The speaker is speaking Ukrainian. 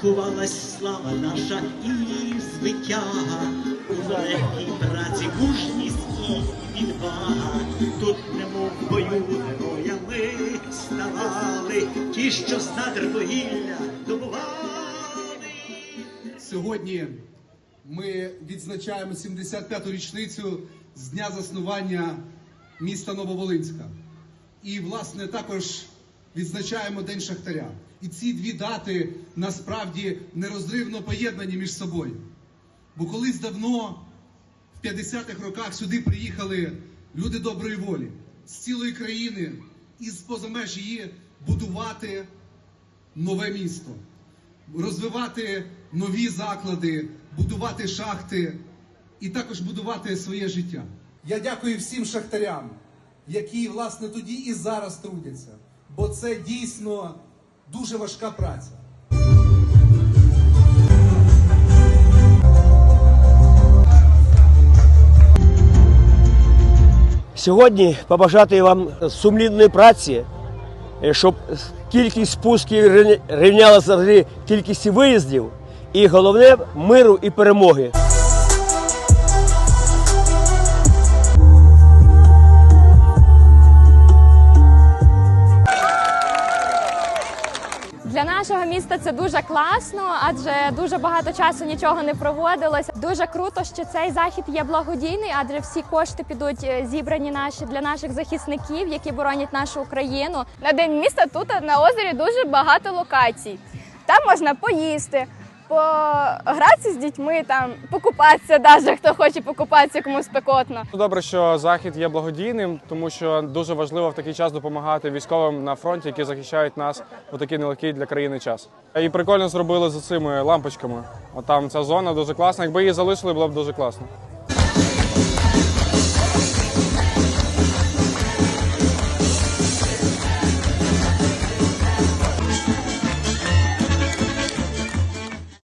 кувалась слава наша і звитяга, у легкій праці мужність і відвага. Тут немов в бою героями ставали, ті, що з надр вугілля добували. Сьогодні ми відзначаємо 75-ту річницю з дня заснування міста Нововолинська. І, власне, також відзначаємо День Шахтаря. І ці дві дати насправді нерозривно поєднані між собою. Бо колись давно, в 50-х роках, сюди приїхали люди доброї волі з цілої країни і з поза меж її будувати нове місто, розвивати нові заклади, будувати шахти і також будувати своє життя. Я дякую всім шахтарям, які власне тоді і зараз трудяться, бо це дійсно дуже важка праця. Сьогодні побажати вам сумлінної праці, е, щоб кількість спусків рівня- рівнялася кількості виїздів, і головне миру і перемоги. Нашого міста це дуже класно, адже дуже багато часу нічого не проводилось. Дуже круто, що цей захід є благодійний, адже всі кошти підуть е, зібрані наші для наших захисників, які боронять нашу Україну. На день міста тут на озері дуже багато локацій. Там можна поїсти, погратися з дітьми, там покупатися, навіть хто хоче покупатися, кому спекотно. Добре, що захід є благодійним, тому що дуже важливо в такий час допомагати військовим на фронті, які захищають нас у такий нелегкий для країни час. І прикольно зробили за цими лампочками. От там ця зона дуже класна. Якби її залишили, було б дуже класно.